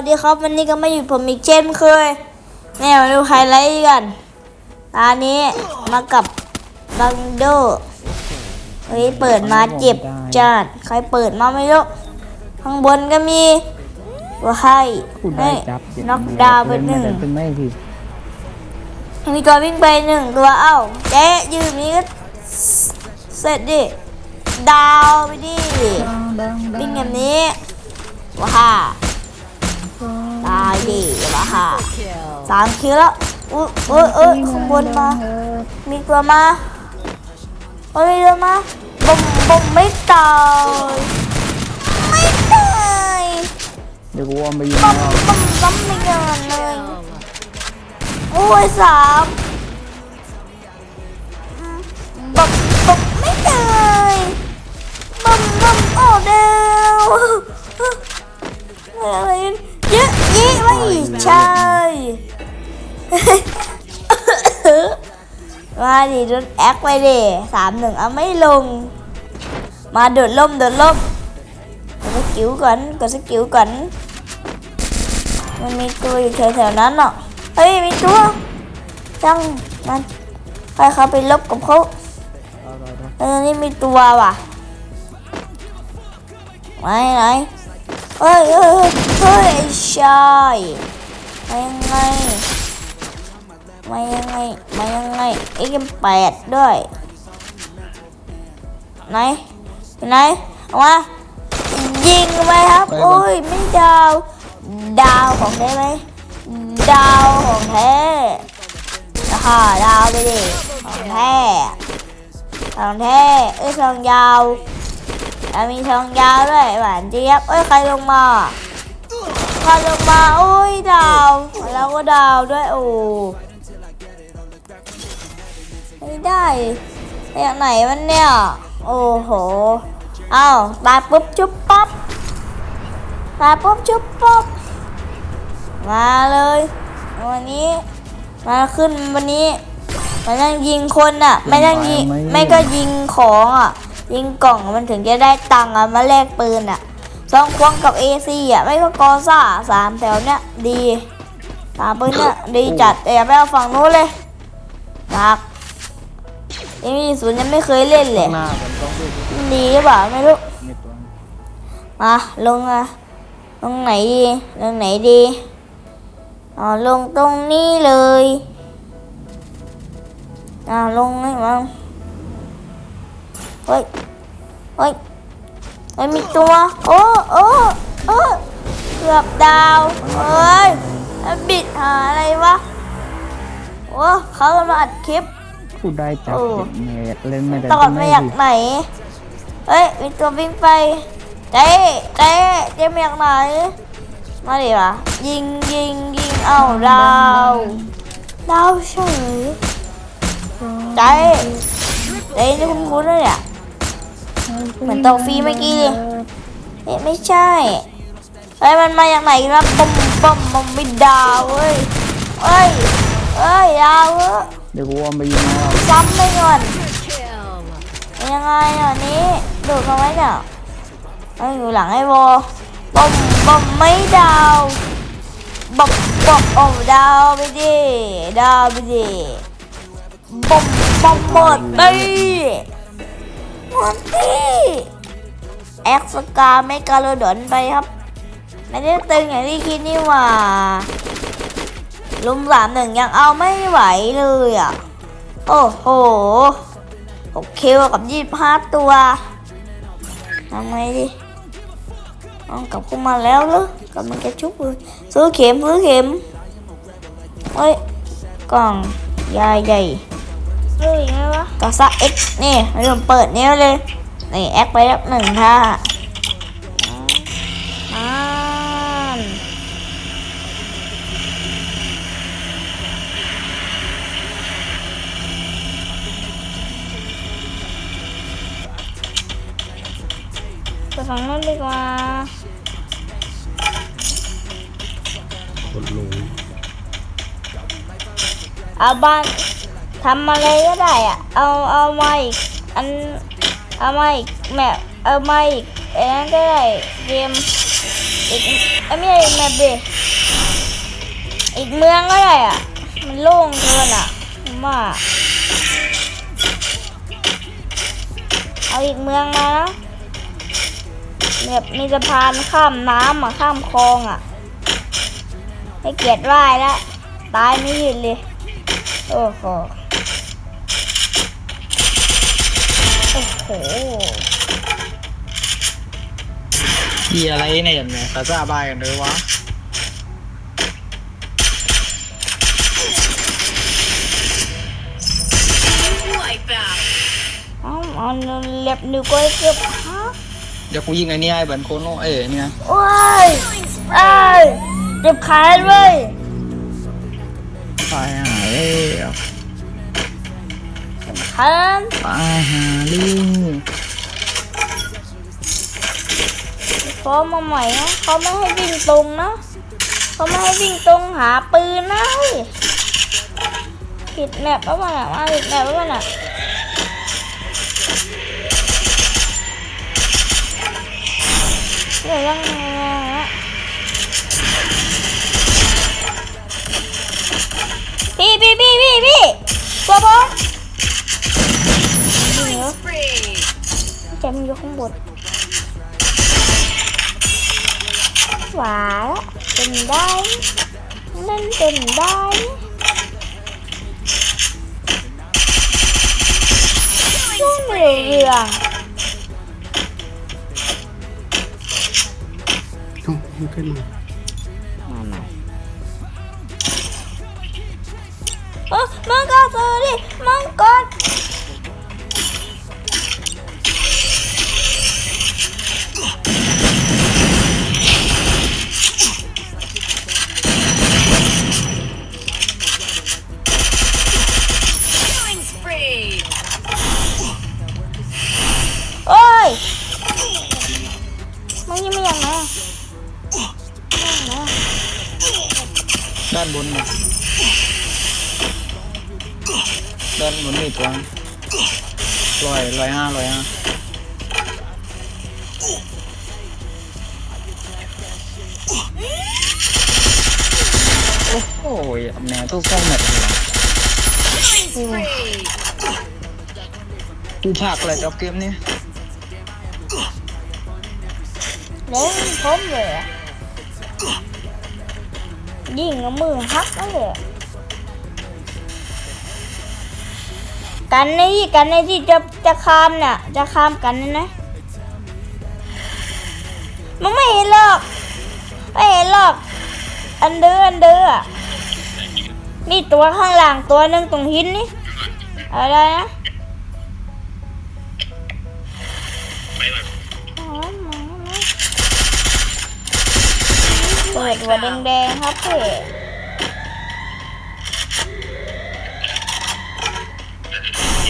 วัสดีครับวันนี้ก็มาอยู่ผมอีกเช่นเคยแม่มาดูไฮไลท์กันตอนนี้มากับบังโดเฮ้ยเปิดมาเจ็บจัดใครเปิดมาไม่รู้ข้างบนก็มีว่าให้พูดได้ให้จับเจ็บน็อกดาวน์ไปหนึ่งแต่เป็นไม่พี่มีตัววิ่งไปหนึ่งตัวเอ้าเจ๊ยืนนี้ก็เสร็จดิดาวไปดิวิ่งแบบนี้ว้าฮ่าตายดิว้าฮ่าสามคิวแล้วอุ้ยเอ้ยเอ้ยข้างบนมา มีตัวมาเฮ้ยมีตัวมาบุมบุมไม่ตายไม่ตายเดี๋ยวกูวอมไปยิงบุมเอาบุมบุมไม่เงินเลยโอ้ยสามบุมบุมไม่ตายบุมบุมโอ้เดียวอะไร เยอะยี่ไม่ใช่มาดิโดนแอคไปดิสามหนึ่งเอาไม่ลง มาโดดล่มโดดล่มกดสกิลก่อนกดสกิลก่อน มันมีตัวอยู่แถวๆนั้นเนาะเฮ้ยมีตัวจังมันใครเขาไปลบกับเขาเออาเอาเออนี่มีตัวว่ะ ไหนไหน เฮ้ยเฮ้ยเฮ้ยไอ้ชายมายังไงมายังไงมายังไงไอ้กันแปดด้วยไหนไหนเอามายิงไปครับโอ้ยไม่ดาวดาวของแท้ไหมดาวของแท้นะคะดาวไปดิของแท้ของแท้เอ้ยทองยาว แล้วมีทองยาวด้วยหวานเจี๊ยบเอ้ยใครลงมาใครลงมาโอ้ยดาวแล้วก็ดาวด้วยโอ้ไม่ได้ไปจากไหนมันเนี่ยโอ้โหอ้าวตายปุ๊บจุ๊บปั๊บตายปุ๊บจุ๊บปั๊บมาเลยวันนี้มาขึ้นวันนี้มานั่งยิงคนอะ ไม่นั่งยิงไม่ก็ยิงของอะ ยิงกล่องมันถึงจะได้ตังค์อะมาแลกปืนอะสองควงกับเอซีอะไม่ก็กอซ่าสามแถวเนี้ยดีสามปืนเนี้ยดีจัดแต่อย่าไปเอาฝั่งนู้นเลยหนักเอ็มศูนย์ยังไม่เคยเล่นเลยหน้าผมต้องดูที่ดีหรือเปล่าไม่รู้มีตัวมาลงอะลงไหนดีลงไหนดีอ๋อลงตรงนี้เลยอ่าลงให้มั้งเฮ้ยเฮ้ยเฮ้ยมีตัว โอ้โอ้โอ้เกือบดาวเฮ้ยแล้วบิดหาอะไรวะโอ้เขากำลังอัดคลิปพูดได้จับโอ้เจ็บแม่เล่นไม่ได้ตอเป็ดนมาไม่อยากพี่ไหนเฮ้ยมีตัววิ่งไปเจ๊เจ๊เจ๊มาอยากไหนมาดิวะยิงยิงยิงเอ้าดาวดาวเฉยเจ๊เจ๊นี่คุณคุณเลยเนี่ย เหมือนตกฟรีเมื่อกี้ดิเอ๊ะไม่ใช่เฮ้ยมันมาจากไหนกันวะปุ่มปุ่มปุ่มไม่ดาวเว้ยเฮ้ยเฮ้ยดาวเว้ยเดี๋ยวกูวอมไปยิงเอาซ้ำไปก่อนยังไงอะนี้ดูดเขาไว้เนี่ยไอ้อยู่หลังไอ้โบอมบอมไม่ดาวบอมบอมโอ้ดาวไปดิดาวไปดิบอมบอมหมดไป หมดดิแอ็กซ์กาไม่กาโลดอนไปครับ ไม่ได้ตึงอย่างที่คิดนี่หว่าลุมสามหนึ่งยังเอาไม่ไหวเลยอะ โอ้โหหกคิวกับยี่ห้าตัวทำไงดิเอากลับเข้ามาแล้วเหรอกลังจะชุบเลยซื้อเข็มซื้อเข็มเฮ้ยกล่องยาใหญ่เฮ้ยไงวะ กาซาเอ็กนี่เริ่มเปิดเนี้ยเลยนี่แอคไปแล้วหนึ่งท่าอ่านไปฝั่งนู้นดีกว่าคนรู้เอาบ้าน ทำอะไรก็ได้อะเอาเอามาอีกอันเอามาอีกแมปเอามาอีกอ้นั้นก็ได้เกมอีกอ้ยไม่ใช่แมปดิอีกเมืองก็ได้อะ มันโล่งเกินอะมว่าเอาอีกเมืองมานะแบบมีสะพานข้ามน้ำอะข้ามคลองอะให้เกียรติว่ายแล้วตายไม่หยุดเลย โอ้โหโอ้โห มีอะไรเนี่ยอย่างเนี้ยกระซ่าบายกันเลยวะเอาเอาเล็บนิ้วก้อยเก็บฮะเดี๋ยวกูยิงไอ้นี่ให้เบิร์นโคโน่เอ้ยเนี่ยโอ้ยเอ้ยเจ็บขาเลยตายหายแล้ว ขาตายหาลิงฟ้องมาใหม่นะเขาไม่ให้วิ่งตรงนะเขาไม่ให้วิ่งตรงหาปืนนะเฮ้ยผิดแมปแล้วมันอะมาผิดแมปแล้วมันอะเดี๋ยวยังไงนะพี่พี่พี่พี่พี่ตัวบอล มนอยู่ข้างบนหวาละเป็นได้นั่นเป็นได้ช่วงเรือเรือเอ้ามันขึ้นมามาใหม่เออมังกรซื้อดิมังกร ด้านบนนี่ยด้านบนนี่ตัวลอยลอยห้าลอยห้าโอ้โหแหนตู้กล้องแมทเลยกูภาคอะไรกับเกมนี้เล่นพร้อมเลยอะ ยิงมือฮักเลยอกันในที่กันในที่จะจะข้ามเนี่ยจะข้ามกันนะนะมันไม่เห็นหรอกไม่เห็นหรอกอันเดอร์อันเดอร์อะนี่ตัวข้างหลังตัวหนึ่งตรงหินนี่อะไรนะอ๋อมานะ เปิดหัวแดงๆครับเพ่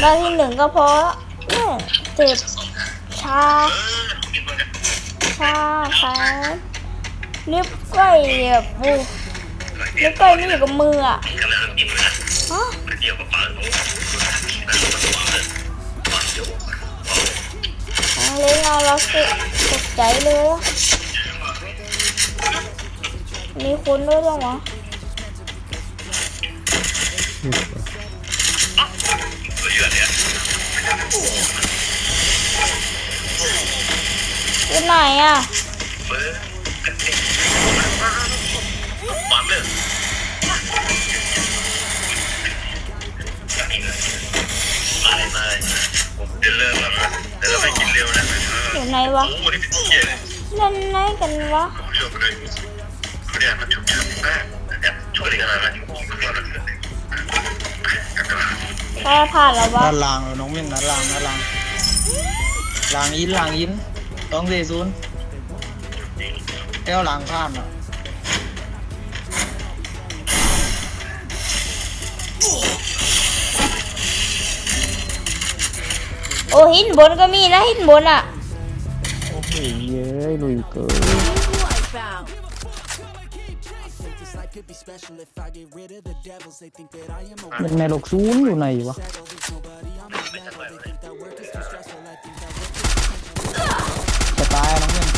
ได้ที่หนึ่งก็พอเนี่ยเจ็บชา ชาค่ะนิ้วก้อยแบบโอ้นิ้วก้อยไม่อยู่กับมืออะฮะเล่นเราเราตกใจเลย มีคนด้วยเหรอวะอยู่ไหนอะไม่ไม่ผมจะเริ่มแล้วนะแต่เราไม่กินเร็วนะอยู่ไหนวะโอ้โหนี่เป็นเกียร์เลยเล่นไหนกันวะาเรียกมันฉุกเฉินมากแบบช่วยกันอะไรนะแค่ผ่านแล้ววะด้านล่างน้องเม่นด้านล่างด้านล่างล่างอินล่างอินต้องเซซูนแก้วล่างข้ามอะโอ้หินบนก็มีนะหินบนอะ โอ้โหเย้ยลุยเกิน เป็นแม่ลกซูนย์อยู่ไหนวะจะตายน้องเม่น